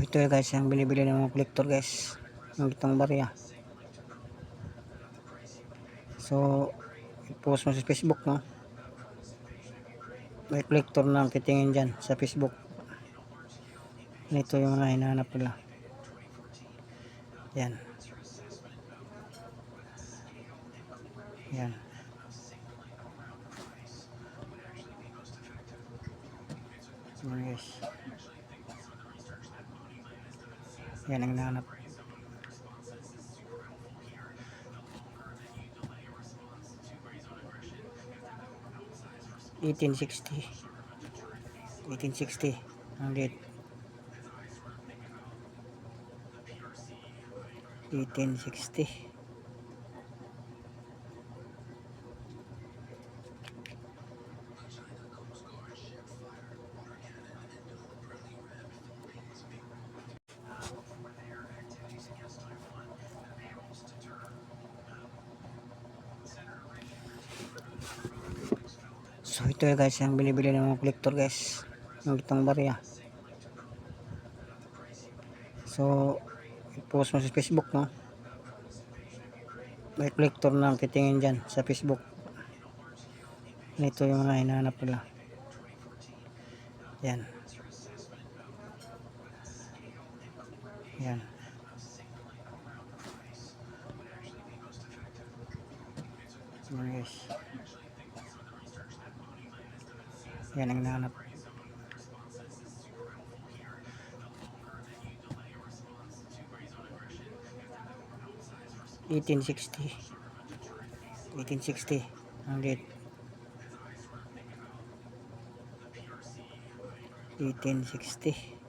ito guys, ang binibili ng mga collector guys. Yung itong barya. So, i-post mo sa Facebook no. May collector na titingin dyan sa Facebook. Ito yung mga hinahanap nila. Yan. Yan. Guys. Yan ang nahanap. Eighteen sixty. Eighteen sixty. Ang date. Eighteen sixty. So ito guys, ang binibili ng mga collector guys. Yung itong barya. So, i-post mo sa Facebook no. May collector na titingin dyan sa Facebook. Ito yung mga hinahanap nila. Yan. Yan. Guys. Yan ang nahanap. Eighteen sixty. Eighteen sixty. Ang date. Eighteen sixty.